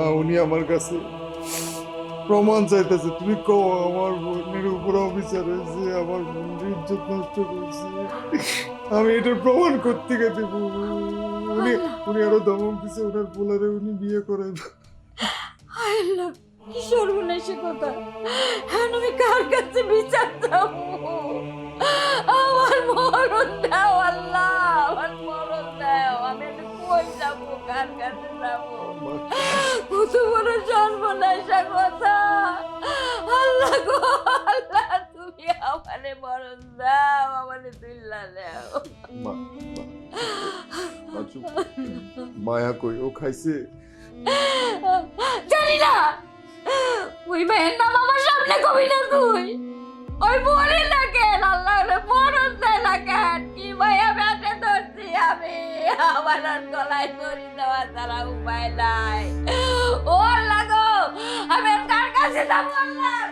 মা উনি আমার কাছে প্রমাণ চাইতেছে। তুমি কও আমার বোনের উপর অফিসার হয়েছে আমার বোনের ইজ্জত নষ্ট করছে। আমি এটার প্রমাণ করতে গেছি উনি উনি আরও দমক দিছে ওনার পোলারে উনি বিয়ে করাইবে আল্লাহ কি সর্বনাশী কথা। হ্যাঁ আমি কার কাছে বিচার যাব আমার মরণ দাও আল্লাহ আমার মরণ দাও। আমি কই যাব? কার কাছে যাব? কত সর্বনাশা কথা। আল্লাহ গো আল্লাহ তুমি আমারে মরণ দাও আমারে তুল্লা দাও। মায়া কই ও খাইছে? জানি না। ওই মেয়ের নাম আমার সামনে কবি না তুই। ওই মরে না কেন? আল্লাহ রে মরণ দেয় না কেন? কি ভাইয়া ব্যাটে ধরছি আমি? আমার গলায় দড়ি দেওয়া ছাড়া উপায় নাই। Você tá falando?